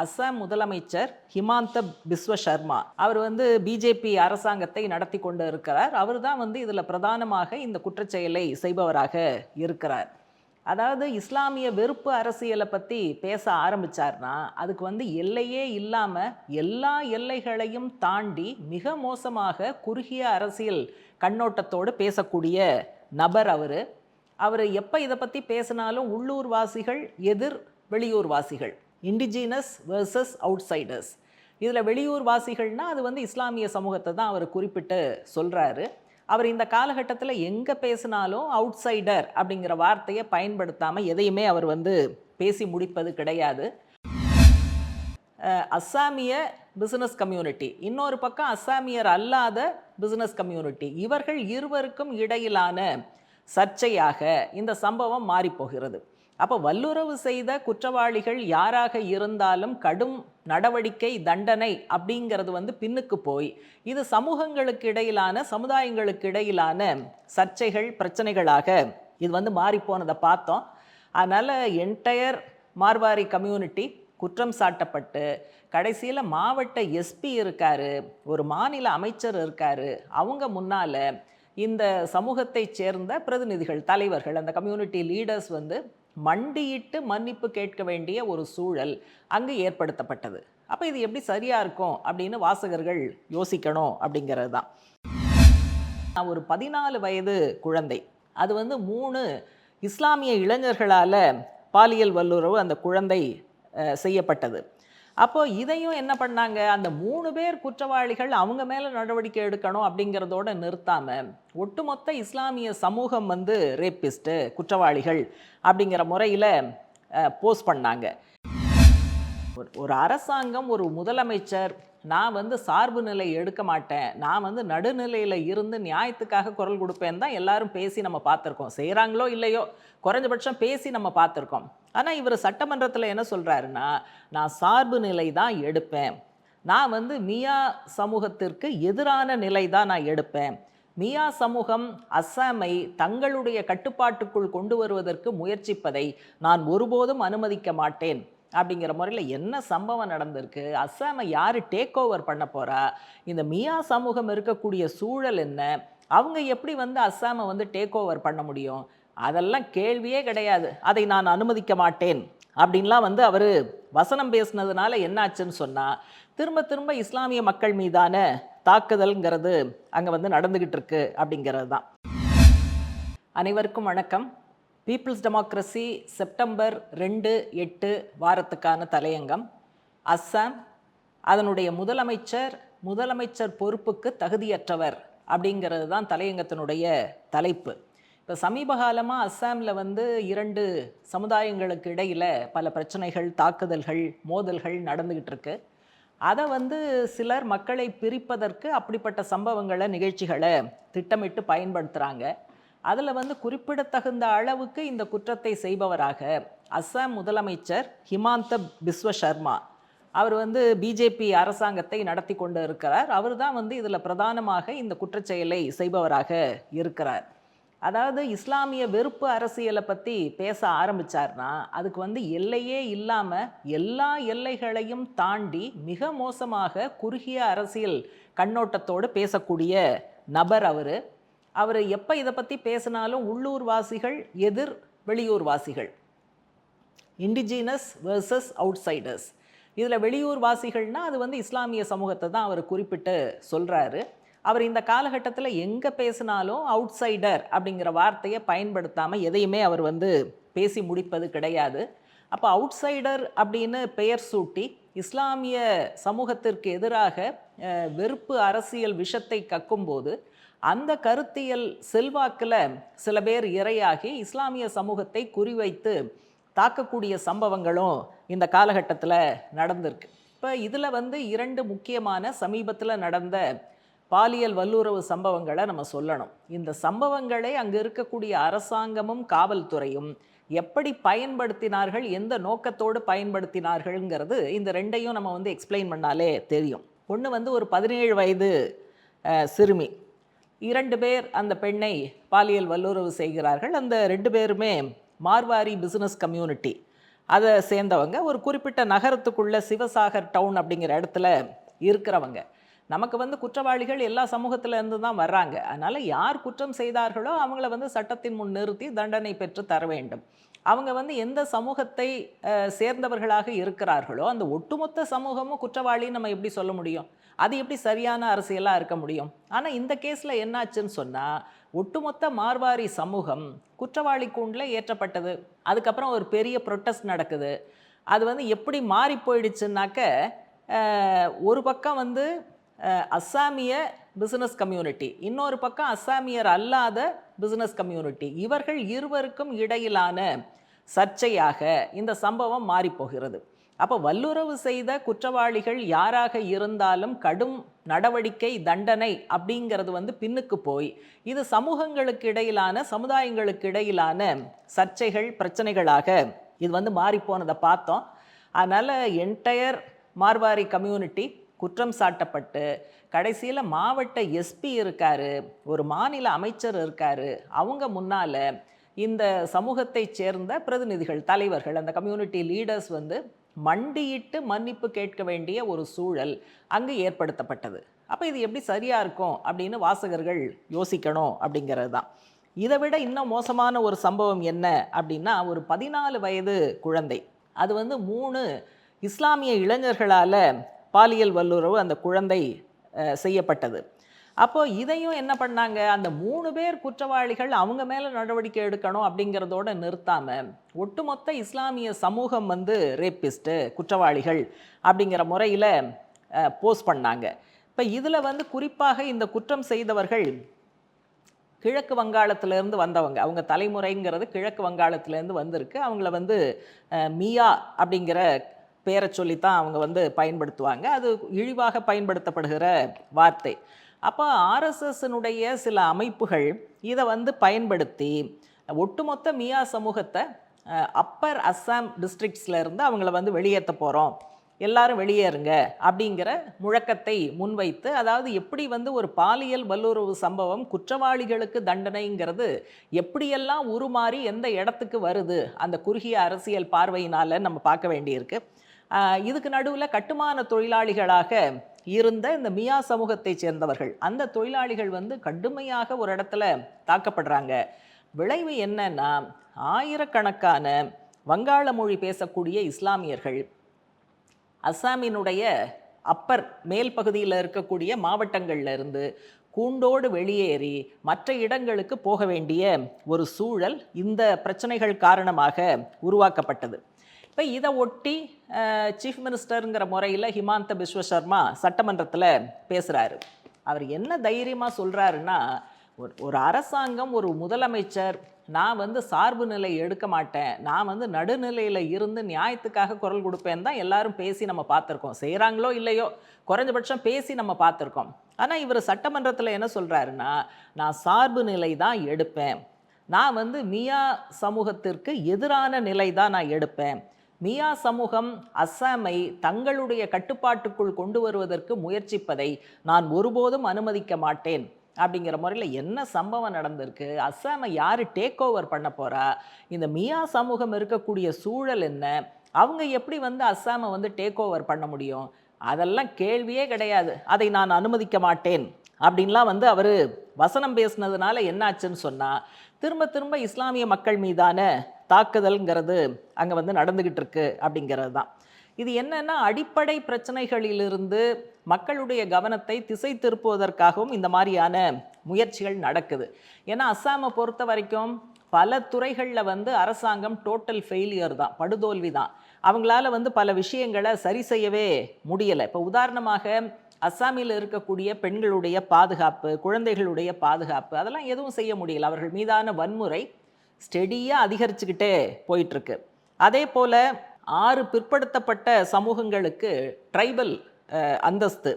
அசாம் முதலமைச்சர் ஹிமாந்த பிஸ்வ சர்மா அவர் வந்து பிஜேபி அரசாங்கத்தை நடத்தி கொண்டு இருக்கிறார். அவர் தான் வந்து இதில் பிரதானமாக இந்த குற்றச்செயலை செய்பவராக இருக்கிறார். அதாவது இஸ்லாமிய வெறுப்பு அரசியலை பற்றி பேச ஆரம்பித்தார்னா அதுக்கு வந்து எல்லையே இல்லாமல் எல்லா எல்லைகளையும் தாண்டி மிக மோசமாக குறுகிய அரசியல் கண்ணோட்டத்தோடு பேசக்கூடிய நபர் அவர். அவர் எப்போ இதை பற்றி பேசினாலும் உள்ளூர்வாசிகள் எதிர் வெளியூர்வாசிகள். இண்டிஜினஸ் வெர்சஸ் அவுட்சைடர்ஸ் இதில் வெளியூர் வாசிகள்னால் அது வந்து இஸ்லாமிய சமூகத்தை தான் அவர் குறிப்பிட்டு சொல்கிறாரு அவர் இந்த காலகட்டத்தில் எங்கே பேசினாலும் அவுட்சைடர் அப்படிங்கிற வார்த்தையை பயன்படுத்தாமல் எதையுமே அவர் வந்து பேசி முடிப்பது கிடையாது. அஸ்ஸாமிய பிஸ்னஸ் கம்யூனிட்டி இன்னொரு பக்கம் அஸ்ஸாமியர் அல்லாத பிஸ்னஸ் கம்யூனிட்டி இவர்கள் இருவருக்கும் இடையிலான சர்ச்சையாக இந்த சம்பவம் மாறிப்போகிறது. அப்போ வல்லுறவு செய்த குற்றவாளிகள் யாராக இருந்தாலும் கடும் நடவடிக்கை தண்டனை அப்படிங்கிறது வந்து பின்னுக்கு போய் இது சமூகங்களுக்கு இடையிலான சமுதாயங்களுக்கு இடையிலான சர்ச்சைகள் பிரச்சனைகளாக இது வந்து மாறிப்போனதை பார்த்தோம். அதனால் என்டையர் மார்வாரி கம்யூனிட்டி குற்றம் சாட்டப்பட்டு கடைசியில் மாவட்ட எஸ்பி இருக்காரு ஒரு மாநில அமைச்சர் இருக்காரு அவங்க முன்னால் இந்த சமூகத்தைச் சேர்ந்த பிரதிநிதிகள் தலைவர்கள் அந்த கம்யூனிட்டி லீடர்ஸ் வந்து மண்டியிட்டு மன்னிப்பு கேட்க வேண்டிய ஒரு சூழல் அங்கு ஏற்படுத்தப்பட்டது. அப்போ இது எப்படி சரியாக இருக்கும் அப்படின்னு வாசகர்கள் யோசிக்கணும் அப்படிங்கிறது தான். நான் ஒரு பதினாலு வயது குழந்தை. அது வந்து மூணு இஸ்லாமிய இளைஞர்களால் பாலியல் வல்லுறவு அந்த குழந்தை செய்யப்பட்டது. அப்போது இதையும் என்ன பண்ணாங்க? அந்த மூணு பேர் குற்றவாளிகள் அவங்க மேலே நடவடிக்கை எடுக்கணும் அப்படிங்கிறதோட நிறுத்தாமல் ஒட்டுமொத்த இஸ்லாமிய சமூகம் வந்து ரேப்பிஸ்ட்டு குற்றவாளிகள் அப்படிங்கிற முறையில் போஸ்ட் பண்ணாங்க. ஒரு- ஒரு அரசாங்கம் ஒரு முதலமைச்சர் நான் வந்து சார்பு நிலை எடுக்க மாட்டேன். நான் வந்து நடுநிலையில் இருந்து நியாயத்துக்காக குரல் கொடுப்பேன் தான் எல்லாரும் பேசி நம்ம பார்த்துருக்கோம். செய்கிறாங்களோ இல்லையோ குறைஞ்சபட்சம் பேசி நம்ம பார்த்துருக்கோம். ஆனால் இவர் சட்டமன்றத்தில் என்ன சொல்கிறாருன்னா நான் சார்பு நிலை தான் எடுப்பேன். நான் வந்து மியா சமூகத்திற்கு எதிரான நிலை தான் நான் எடுப்பேன். மியா சமூகம் அஸ்ஸாமை தங்களுடைய கட்டுப்பாட்டுக்குள் கொண்டு வருவதற்கு முயற்சிப்பதை நான் ஒருபோதும் அனுமதிக்க மாட்டேன். அப்படிங்கிற முறையில் என்ன சம்பவம் நடந்திருக்கு? அஸ்ஸாமை யார் டேக் ஓவர் பண்ண போகிறா இந்த மியா சமூகம் இருக்கக்கூடிய சூழல் என்ன? அவங்க எப்படி வந்து அஸ்ஸாமை வந்து டேக் ஓவர் பண்ண முடியும்? அதெல்லாம் கேள்வியே கிடையாது. அதை நான் அனுமதிக்க மாட்டேன். அப்படின்லாம் வந்து அவர் வசனம் பேசுனதுனால என்னாச்சுன்னு சொன்னால் திரும்ப திரும்ப இஸ்லாமிய மக்கள் மீதான தாக்குதல்ங்கிறது அங்கே வந்து நடந்துக்கிட்டு இருக்கு அப்படிங்கிறது தான் அனைவருக்கும் வணக்கம். பீப்புள்ஸ் டெமோக்ரஸி செப்டம்பர் ரெண்டு எட்டு வாரத்துக்கான தலையங்கம். அஸ்ஸாம் அதனுடைய முதலமைச்சர் முதலமைச்சர் பொறுப்புக்கு தகுதியற்றவர் அப்படிங்கிறது தான் தலையங்கத்தினுடைய தலைப்பு. இப்போ சமீப காலமாக அஸ்ஸாமில் வந்து இரண்டு சமுதாயங்களுக்கு இடையில் பல பிரச்சனைகள் தாக்குதல்கள் மோதல்கள் நடந்துக்கிட்டு இருக்கு. அதை வந்து சிலர் மக்களை பிரிப்பதற்கு அப்படிப்பட்ட சம்பவங்களை நிகழ்ச்சிகளை திட்டமிட்டு பயன்படுத்துகிறாங்க அதில் வந்து குறிப்பிடத்தகுந்த அளவுக்கு இந்த குற்றத்தை செய்பவராக அஸ்ஸாம் முதலமைச்சர் ஹிமாந்த பிஸ்வ சர்மா அவர் வந்து பிஜேபி அரசாங்கத்தை நடத்தி கொண்டு இருக்கிறார். அவர் தான் வந்து இதில் பிரதானமாக இந்த குற்றச்செயலை செய்பவராக இருக்கிறார். அதாவது இஸ்லாமிய வெறுப்பு அரசியலை பற்றி பேச ஆரம்பித்தார்னா அதுக்கு வந்து எல்லையே இல்லாமல் எல்லா எல்லைகளையும் தாண்டி மிக மோசமாக குறுகிய அரசியல் கண்ணோட்டத்தோடு பேசக்கூடிய நபர் அவர். அவர் எப்போ இதை பற்றி பேசினாலும் உள்ளூர் வாசிகள் எதிர் வெளியூர் வாசிகள் இண்டிஜினஸ் வெர்சஸ் அவுட்சைடர்ஸ் இதில் வெளியூர் வாசிகள்னால் அது வந்து இஸ்லாமிய சமூகத்தை தான் அவர் குறிப்பிட்டு சொல்கிறாரு அவர் இந்த காலகட்டத்தில் எங்கே பேசினாலும் அவுட்சைடர் அப்படிங்கிற வார்த்தையை பயன்படுத்தாமல் எதையுமே அவர் வந்து பேசி முடிப்பது கிடையாது. அப்போ அவுட்சைடர் அப்படின்னு பெயர் சூட்டி இஸ்லாமிய சமூகத்திற்கு எதிராக வெறுப்பு அரசியல் விஷத்தை கக்கும்போது அந்த கருத்தியல் செல்வாக்கில் சில பேர் இரையாகி இஸ்லாமிய சமூகத்தை குறிவைத்து தாக்கக்கூடிய சம்பவங்களும் இந்த காலகட்டத்தில் நடந்திருக்கு. இப்போ இதில் வந்து இரண்டு முக்கியமான சமீபத்தில் நடந்த பாலியல் வல்லுறவு சம்பவங்களை நம்ம சொல்லணும். இந்த சம்பவங்களை அங்கே இருக்கக்கூடிய அரசாங்கமும் காவல்துறையும் எப்படி பயன்படுத்தினார்கள் எந்த நோக்கத்தோடு பயன்படுத்தினார்கள்ங்கிறது இந்த ரெண்டையும் நம்ம வந்து எக்ஸ்பிளைன் பண்ணாலே தெரியும். ஒன்று வந்து ஒரு பதினேழு வயது சிறுமி. இரண்டு பேர் அந்த பெண்ணை பாலியல் வல்லுறவு செய்கிறார்கள். அந்த ரெண்டு பேருமே மார்வாரி பிஸ்னஸ் கம்யூனிட்டி அதை சேர்ந்தவங்க. ஒரு குறிப்பிட்ட நகரத்துக்குள்ள சிவசாகர் டவுன் அப்படிங்கிற இடத்துல இருக்கிறவங்க. நமக்கு வந்து குற்றவாளிகள் எல்லா சமூகத்திலேருந்து தான் வர்றாங்க. அதனால் யார் குற்றம் செய்தார்களோ அவங்கள வந்து சட்டத்தின் முன் நிறுத்தி தண்டனை பெற்று தர வேண்டும். அவங்க வந்து எந்த சமூகத்தை சேர்ந்தவர்களாக இருக்கிறார்களோ அந்த ஒட்டுமொத்த சமூகமும் குற்றவாளின்னு நம்ம எப்படி சொல்ல முடியும்? அது எப்படி சரியான அரசியலாக இருக்க முடியும்? ஆனால் இந்த கேஸில் என்னாச்சுன்னு சொன்னால் ஒட்டுமொத்த மார்வாரி சமூகம் குற்றவாளி கூண்டில் ஏற்றப்பட்டது. அதுக்கப்புறம் ஒரு பெரிய ப்ரொட்டஸ்ட் நடக்குது. அது வந்து எப்படி மாறி போயிடுச்சுனாக்க ஒரு பக்கம் வந்து அஸ்ஸாமிய பிஸ்னஸ் கம்யூனிட்டி இன்னொரு பக்கம் அஸ்ஸாமியர் அல்லாத பிஸ்னஸ் கம்யூனிட்டி இவர்கள் இருவருக்கும் இடையிலான சர்ச்சையாக இந்த சம்பவம் மாறிப்போகிறது அப்போ வல்லுறவு செய்த குற்றவாளிகள் யாராக இருந்தாலும் கடும் நடவடிக்கை தண்டனை அப்படிங்கிறது வந்து பின்னுக்கு போய் இது சமூகங்களுக்கு இடையிலான சமுதாயங்களுக்கு இடையிலான சர்ச்சைகள் பிரச்சனைகளாக இது வந்து மாறிப்போனதை பார்த்தோம். அதனால் என்டையர் மார்வாரி கம்யூனிட்டி குற்றம் சாட்டப்பட்டு கடைசியில் மாவட்ட எஸ்பி இருக்காரு ஒரு மாநில அமைச்சர் இருக்காரு அவங்க முன்னால இந்த சமூகத்தைச் சேர்ந்த பிரதிநிதிகள் தலைவர்கள் அந்த கம்யூனிட்டி லீடர்ஸ் வந்து மண்டியிட்டு மன்னிப்பு கேட்க வேண்டிய ஒரு சூழல் அங்கு ஏற்படுத்தப்பட்டது. அப்போ இது எப்படி சரியாக இருக்கும் அப்படின்னு வாசகர்கள் யோசிக்கணும் அப்படிங்கிறது தான். இதை விட இன்னும் மோசமான ஒரு சம்பவம் என்ன அப்படின்னா ஒரு பதினாலு வயது குழந்தை. அது வந்து மூணு இஸ்லாமிய இளைஞர்களால் பாலியல் வல்லுறவு அந்த குழந்தை செய்யப்பட்டது. அப்போது இதையும் என்ன பண்ணாங்க? அந்த மூணு பேர் குற்றவாளிகள் அவங்க மேலே நடவடிக்கை எடுக்கணும் அப்படிங்கிறதோட நிறுத்தாமல் ஒட்டுமொத்த இஸ்லாமிய சமூகம் வந்து ரேப்பிஸ்ட்டு குற்றவாளிகள் அப்படிங்கிற முறையில் போஸ்ட் பண்ணாங்க. இப்போ இதில் வந்து குறிப்பாக இந்த குற்றம் செய்தவர்கள் கிழக்கு வங்காளத்திலேருந்து வந்தவங்க. அவங்க தலைமுறைங்கிறது கிழக்கு வங்காளத்திலேருந்து வந்திருக்கு. அவங்கள வந்து மியா அப்படிங்கிற பேரை சொல்லித்தான் அவங்க வந்து பயன்படுத்துவாங்க. அது இழிவாக பயன்படுத்தப்படுகிற வார்த்தை. அப்போ ஆர்எஸ்எஸ்னுடைய சில அமைப்புகள் இதை வந்து பயன்படுத்தி ஒட்டுமொத்த மியா சமூகத்தை அப்பர் அஸ்ஸாம் டிஸ்ட்ரிக்ட்ஸ்ல இருந்து அவங்கள வந்து வெளியேற்ற போகிறோம் எல்லாரும் வெளியேறுங்க அப்படிங்கிற முழக்கத்தை முன்வைத்து அதாவது எப்படி வந்து ஒரு பாலியல் வல்லுறவு சம்பவம் குற்றவாளிகளுக்கு தண்டனைங்கிறது எப்படியெல்லாம் உருமாறி எந்த இடத்துக்கு வருது அந்த குறுகிய அரசியல் பார்வையினால் நம்ம பார்க்க வேண்டியிருக்கு. இதுக்கு நடுவில் கட்டுமான தொழிலாளிகளாக இருந்த இந்த மியா சமூகத்தைச் சேர்ந்தவர்கள் அந்த தொழிலாளிகள் வந்து கடுமையாக ஒரு இடத்துல தாக்கப்படுறாங்க. விளைவு என்னன்னா ஆயிரக்கணக்கான வங்காள மொழி பேசக்கூடிய இஸ்லாமியர்கள் அஸ்ஸாமினுடைய அப்பர் மேல் பகுதியில் இருக்கக்கூடிய மாவட்டங்களில் இருந்து கூண்டோடு வெளியேறி மற்ற இடங்களுக்கு போக வேண்டிய ஒரு சூழல் இந்த பிரச்சனைகள் காரணமாக உருவாக்கப்பட்டது. இப்போ இதை ஒட்டி சீஃப் மினிஸ்டருங்கிற முறையில் ஹிமாந்த பிஸ்வ சர்மா சட்டமன்றத்தில் பேசுகிறாரு அவர் என்ன தைரியமாக சொல்கிறாருன்னா ஒரு ஒரு அரசாங்கம் ஒரு முதலமைச்சர் நான் வந்து சார்பு நிலை எடுக்க மாட்டேன் நான் வந்து நடுநிலையில் இருந்து நியாயத்துக்காக குரல் கொடுப்பேன் தான் எல்லாரும் பேசி நம்ம பார்த்துருக்கோம். செய்கிறாங்களோ இல்லையோ குறைஞ்சபட்சம் பேசி நம்ம பார்த்துருக்கோம். ஆனால் இவர் சட்டமன்றத்தில் என்ன சொல்கிறாருன்னா நான் சார்பு நிலை தான் எடுப்பேன். நான் வந்து மியா சமூகத்திற்கு எதிரான நிலை தான் நான் எடுப்பேன். மியா சமூகம் அஸ்ஸாமை தங்களுடைய கட்டுப்பாட்டுக்குள் கொண்டு வருவதற்கு முயற்சிப்பதை நான் ஒருபோதும் அனுமதிக்க மாட்டேன். அப்படிங்கிற முறையில் என்ன சம்பவம் நடந்திருக்கு? அஸ்ஸாமை யார் டேக் ஓவர் பண்ண போகிறா இந்த மியா சமூகம் இருக்கக்கூடிய சூழல் என்ன? அவங்க எப்படி வந்து அஸ்ஸாமை வந்து டேக் ஓவர் பண்ண முடியும்? அதெல்லாம் கேள்வியே கிடையாது. அதை நான் அனுமதிக்க மாட்டேன். அப்படின்லாம் வந்து அவர் வசனம் பேசுனதுனால என்னாச்சுன்னு சொன்னால் திரும்ப திரும்ப இஸ்லாமிய மக்கள் மீதான தாக்குதல்ங்கிறது அங்கே வந்து நடந்துக்கிட்டு இருக்கு அப்படிங்கிறது தான் இது என்னன்னா அடிப்படை பிரச்சனைகளிலிருந்து மக்களுடைய கவனத்தை திசை திருப்புவதற்காகவும் இந்த மாதிரியான முயற்சிகள் நடக்குது. ஏன்னா அஸ்ஸாமை பொறுத்த வரைக்கும் பல துறைகளில் வந்து அரசாங்கம் டோட்டல் ஃபெயிலியர் தான் படுதோல்வி தான். அவங்களால வந்து பல விஷயங்களை சரி செய்யவே முடியலை. இப்போ உதாரணமாக அஸ்ஸாமில் இருக்கக்கூடிய பெண்களுடைய பாதுகாப்பு குழந்தைகளுடைய பாதுகாப்பு அதெல்லாம் எதுவும் செய்ய முடியல. அவர்கள் மீதான வன்முறை ஸ்டெடியாக அதிகரிச்சுக்கிட்டே போயிட்டுருக்கு. அதே போல் ஆறு பிற்படுத்தப்பட்ட சமூகங்களுக்கு ட்ரைபல் அந்தஸ்து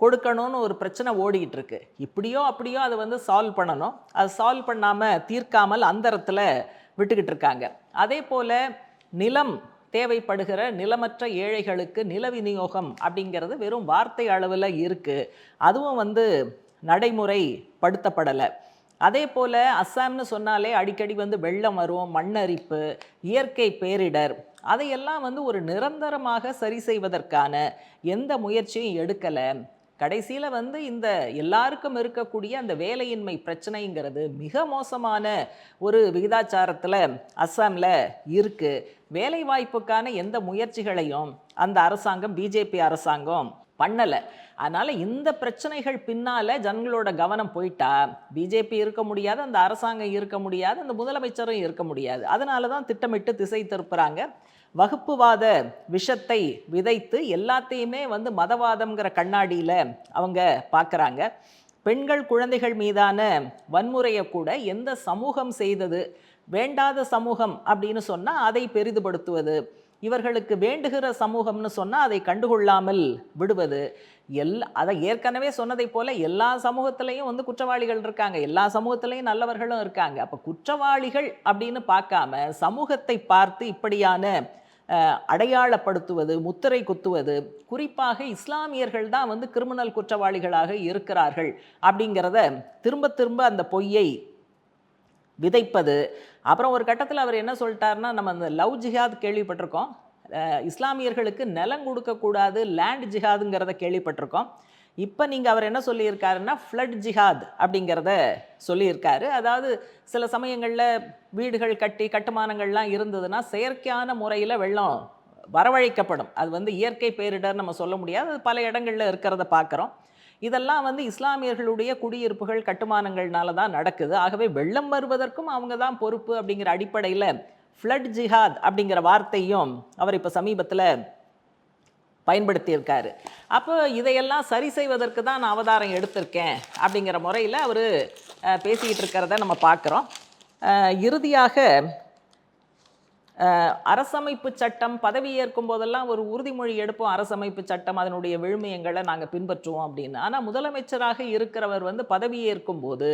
கொடுக்கணும்னு ஒரு பிரச்சனை ஓடிக்கிட்டு இருக்கு இப்படியோ அப்படியோ அதை வந்து சால்வ் பண்ணணும். அது சால்வ் பண்ணாமல் தீர்க்காமல் அந்தரத்தில் விட்டுக்கிட்டு இருக்காங்க அதே போல் நிலம் தேவைப்படுகிற நிலமற்ற ஏழைகளுக்கு நில விநியோகம் அப்படிங்கிறது வெறும் வார்த்தை அளவில் இருக்குது அதுவும் வந்து நடைமுறைப்படுத்தப்படலை. அதே போல் அஸ்ஸாம்னு சொன்னாலே அடிக்கடி வந்து வெள்ளம் வரும் மண்ணரிப்பு இயற்கை பேரிடர். அதையெல்லாம் வந்து ஒரு நிரந்தரமாக சரி செய்வதற்கான எந்த முயற்சியும் எடுக்கலை. கடைசியில் வந்து இந்த எல்லாருக்கும் இருக்கக்கூடிய அந்த வேலையின்மை பிரச்சனைங்கிறது மிக மோசமான ஒரு விகிதாச்சாரத்தில் அஸ்ஸாமில் இருக்குது வேலைவாய்ப்புக்கான எந்த முயற்சிகளையும் அந்த அரசாங்கம் பிஜேபி அரசாங்கம் பண்ணலை. அதனால் இந்த பிரச்சனைகள் பின்னால் ஜனங்களோட கவனம் போயிட்டா பிஜேபி இருக்க முடியாது அந்த அரசாங்கம் இருக்க முடியாது அந்த முதலமைச்சரும் இருக்க முடியாது. அதனால தான் திட்டமிட்டு திசை திருப்புறாங்க. வகுப்புவாத விஷத்தை விதைத்து எல்லாத்தையுமே வந்து மதவாதம்ங்கிற கண்ணாடியில் அவங்க பார்க்குறாங்க பெண்கள் குழந்தைகள் மீதான வன்முறையை கூட எந்த சமூகம் செய்தது? வேண்டாத சமூகம் அப்படின்னு சொன்னால் அதை பெரிதுபடுத்துவது. இவர்களுக்கு வேண்டுகிற சமூகம்னு சொன்னால் அதை கண்டுகொள்ளாமல் விடுவது. எல் அதை ஏற்கனவே சொன்னதைப் போல எல்லா சமூகத்திலையும் வந்து குற்றவாளிகள் இருக்காங்க. எல்லா சமூகத்திலையும் நல்லவர்களும் இருக்காங்க. அப்போ குற்றவாளிகள் அப்படின்னு பார்க்காம சமூகத்தை பார்த்து இப்படியான அடையாளப்படுத்துவது முத்திரை குத்துவது குறிப்பாக இஸ்லாமியர்கள் தான் வந்து கிரிமினல் குற்றவாளிகளாக இருக்கிறார்கள் அப்படிங்கிறத திரும்ப திரும்ப அந்த பொய்யை விதைப்பது அப்புறம் ஒரு கட்டத்தில் அவர் என்ன சொல்லிட்டாருன்னா நம்ம அந்த லவ் ஜிஹாத் கேள்விப்பட்டிருக்கோம். இஸ்லாமியர்களுக்கு நிலம் கொடுக்கக்கூடாது லேண்ட் ஜிஹாதுங்கிறத கேள்விப்பட்டிருக்கோம். இப்போ நீங்கள் அவர் என்ன சொல்லியிருக்காருன்னா ஃப்ளட் ஜிஹாத் அப்படிங்கிறத சொல்லியிருக்காரு. அதாவது சில சமயங்களில் வீடுகள் கட்டி கட்டுமானங்கள்லாம் இருந்ததுன்னா செயற்கையான முறையில் வெள்ளம் வரவழைக்கப்படும். அது வந்து இயற்கை பேரிடர் நம்ம சொல்ல முடியாது. அது பல இடங்களில் இருக்கிறத பார்க்குறோம். இதெல்லாம் வந்து இஸ்லாமியர்களுடைய குடியிருப்புகள் கட்டுமானங்கள்னால தான் நடக்குது. ஆகவே வெள்ளம் வருவதற்கும் அவங்க தான் பொறுப்பு அப்படிங்கிற அடிப்படையில் ஃப்ளட் ஜிஹாத் அப்படிங்கிற வார்த்தையும் அவர் இப்போ சமீபத்தில் பயன்படுத்தியிருக்காரு. அப்போ இதையெல்லாம் சரி செய்வதற்கு தான் நான் அவதாரம் எடுத்திருக்கேன் அப்படிங்கிற முறையில் அவர் பேசிக்கிட்டு இருக்கிறத நம்ம பார்க்குறோம். இறுதியாக அரசமைப்பு சட்டம் பதவியேற்கும் போதெல்லாம் ஒரு உறுதிமொழி எடுப்போம். அரசமைப்பு சட்டம் அதனுடைய விழுமியங்களை நாங்கள் பின்பற்றுவோம் அப்படின்னு. ஆனால் முதலமைச்சராக இருக்கிறவர் வந்து பதவியேற்கும் போது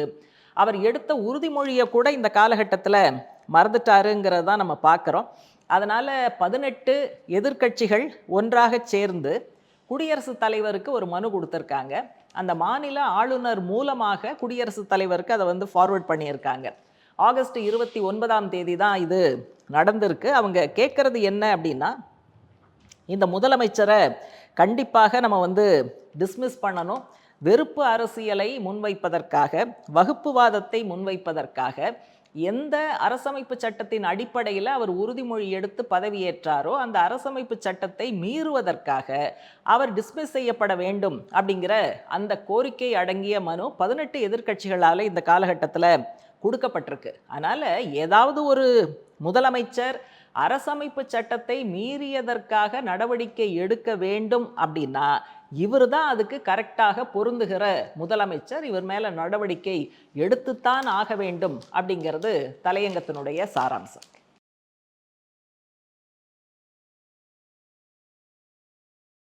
அவர் எடுத்த உறுதிமொழியை கூட இந்த காலகட்டத்தில் மறந்துட்டாருங்கிறத தான் நம்ம பார்க்குறோம். அதனால் பதினெட்டு எதிர்க்கட்சிகள் ஒன்றாக சேர்ந்து குடியரசுத் தலைவருக்கு ஒரு மனு கொடுத்துருக்காங்க. அந்த மாநில ஆளுநர் மூலமாக குடியரசுத் தலைவருக்கு அதை வந்து ஃபார்வர்ட் பண்ணியிருக்காங்க. ஆகஸ்ட் இருபத்தி ஒன்பதாம் தேதி தான் இது நடந்திருக்கு. அவங்க கேட்குறது என்ன அப்படின்னா இந்த முதலமைச்சரை கண்டிப்பாக நம்ம வந்து டிஸ்மிஸ் பண்ணணும். வெறுப்பு அரசியலை முன்வைப்பதற்காக வகுப்புவாதத்தை முன்வைப்பதற்காக எந்த அரசமைப்பு சட்டத்தின் அடிப்படையில் அவர் உறுதிமொழி எடுத்து பதவியேற்றாரோ அந்த அரசமைப்பு சட்டத்தை மீறுவதற்காக அவர் டிஸ்மிஸ் செய்யப்பட வேண்டும் அப்படிங்கிற அந்த கோரிக்கை அடங்கிய மனு பதினெட்டு எதிர்க்கட்சிகளால் இந்த காலகட்டத்தில் கொடுக்கப்பட்டிருக்கு. அதனால் ஏதாவது ஒரு முதலமைச்சர் அரசமைப்பு சட்டத்தை மீறியதற்காக நடவடிக்கை எடுக்க வேண்டும் அப்படின்னா இவர் தான் அதுக்கு கரெக்டாக பொருந்துகிற முதலமைச்சர். இவர் மேலே நடவடிக்கை எடுத்துத்தான் ஆக வேண்டும் அப்படிங்கிறது தலையங்கத்தினுடைய சாராம்சம்.